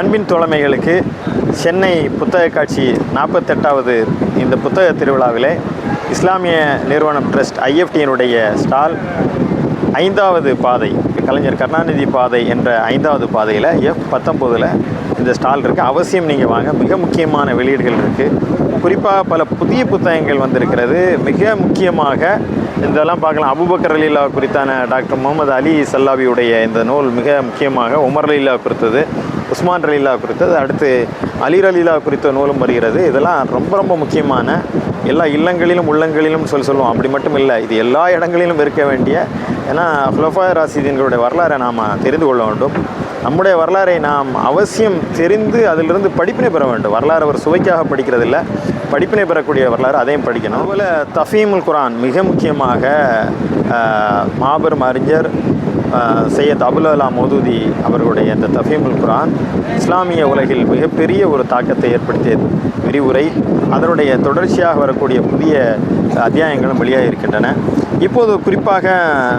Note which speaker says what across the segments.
Speaker 1: அன்பின் தோழமைகளுக்கு சென்னை புத்தக காட்சி நாற்பத்தெட்டாவது இந்த புத்தக திருவிழாவிலே இஸ்லாமிய நிறுவனம் ட்ரஸ்ட் ஐஎஃப்டியினுடைய ஸ்டால் ஐந்தாவது பாதை கலைஞர் கருணாநிதி பாதை என்ற ஐந்தாவது பாதையில் எஃப் பத்தொம்போதில் இந்த ஸ்டால் இருக்குது அவசியம் நீங்கள் வாங்க. மிக முக்கியமான வெளியீடுகள் இருக்குது குறிப்பாக பல புதிய புத்தகங்கள் வந்திருக்கிறது. மிக முக்கியமாக இதெல்லாம் பார்க்கலாம். அபுபக்கர் அலீலா குறித்தான டாக்டர் முகமது அலி சல்லாவியுடைய இந்த நூல் மிக முக்கியமாக உமர் அலீலா குறித்தது. உஸ்மான் அலிலா குறித்தது அடுத்து அலிர் அலிலா குறித்த நூலும் வருகிறது. இதெல்லாம் ரொம்ப ரொம்ப முக்கியமான எல்லா இல்லங்களிலும் உள்ளங்களிலும் சொல்லி சொல்லுவோம். அப்படி மட்டும் இல்லை இது எல்லா இடங்களிலும் இருக்க வேண்டிய ஏன்னா ஹுலஃபா ராசிதீன்களுடைய வரலாறை நாம் தெரிந்து கொள்ள வேண்டும். நம்முடைய வரலாறை நாம் அவசியம் தெரிந்து அதிலிருந்து படிப்பினை பெற வேண்டும். வரலாறு ஒரு சுவைக்காக படிக்கிறதில்ல. படிப்பினை பெறக்கூடிய வரலாறு அதையும் படிக்கணும். அதுபோல் தஃபீமுல் குரான் மிக முக்கியமாக மாபெரும் அறிஞர் சையத் அபுல் அலா அவர்களுடைய இந்த தஃபீமுல் குரான் இஸ்லாமிய உலகில் மிகப்பெரிய ஒரு தாக்கத்தை ஏற்படுத்திய விரிவுரை. அதனுடைய தொடர்ச்சியாக வரக்கூடிய புதிய அத்தியாயங்களும் வெளியாக இருக்கின்றன. இப்போது குறிப்பாக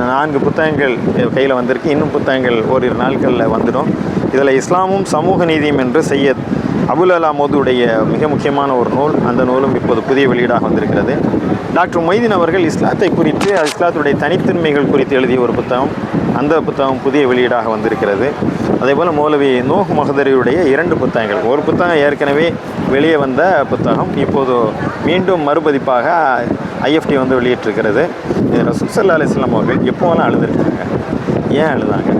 Speaker 1: நான்கு புத்தகங்கள் கையில் வந்திருக்கு. இன்னும் புத்தகங்கள் ஓரிரு நாட்களில் வந்துடும். இதில் இஸ்லாமும் சமூக நீதியும் என்று சையத் அபுல் அலா மோதுடைய மிக முக்கியமான ஒரு நூல். அந்த நூலும் இப்போது புதிய வெளியீடாக வந்திருக்கிறது. டாக்டர் மொய்தீன் அவர்கள் இஸ்லாத்தை குறித்து இஸ்லாத்துடைய தனித்தன்மைகள் குறித்து எழுதிய ஒரு புத்தகம். அந்த புத்தகம் புதிய வெளியீடாக வந்திருக்கிறது. அதேபோல் மௌலவி நூஹ் மகதரியுடைய இரண்டு புத்தகங்கள். ஒரு புத்தகம் ஏற்கனவே வெளியே வந்த புத்தகம். இப்போது மீண்டும் மறுபதிப்பாக ஐஎஃப்டி வந்து வெளியிட்டிருக்கிறது. இதில் ரசூல் சல்லா அலிஸ்லாம் அவர்கள் எப்போவெல்லாம் அழுதுருக்காங்க. ஏன் அழுதாங்க?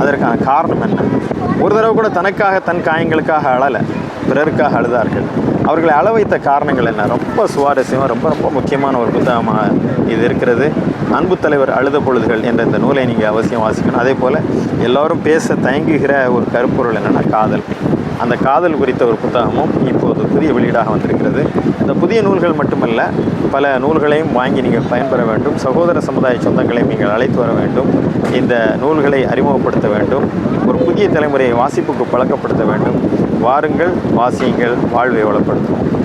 Speaker 1: அதற்கான காரணம் என்ன? ஒரு தடவை கூட தனக்காக தன் காயங்களுக்காக அழலை. பிறருக்காக அழுதார்கள். அவர்களை அளவைத்த காரணங்கள் என்ன? ரொம்ப சுவாரஸ்யமாக ரொம்ப ரொம்ப முக்கியமான ஒரு புத்தகமாக இது இருக்கிறது. அன்பு தலைவர் அழுத பொழுதுகள் என்ற இந்த நூலை நீங்கள் அவசியம் வாசிக்கணும். அதே போல் எல்லோரும் பேச தயங்குகிற ஒரு கருப்பொருள் என்னென்னா காதல். அந்த காதல் குறித்த ஒரு புத்தகமும் இப்போது புதிய வெளியீடாக வந்திருக்கிறது. இந்த புதிய நூல்கள் மட்டுமல்ல பல நூல்களையும் வாங்கி நீங்கள் பயன்பெற வேண்டும். சகோதர சமுதாய சொந்தங்களையும் நீங்கள் அழைத்து வர வேண்டும். இந்த நூல்களை அறிமுகப்படுத்த வேண்டும். ஒரு புதிய தலைமுறையை வாசிப்புக்கு பழக்கப்படுத்த வேண்டும். வாருங்கள் வாசியுங்கள் வாழ்வை வளப்படுத்துவோம்.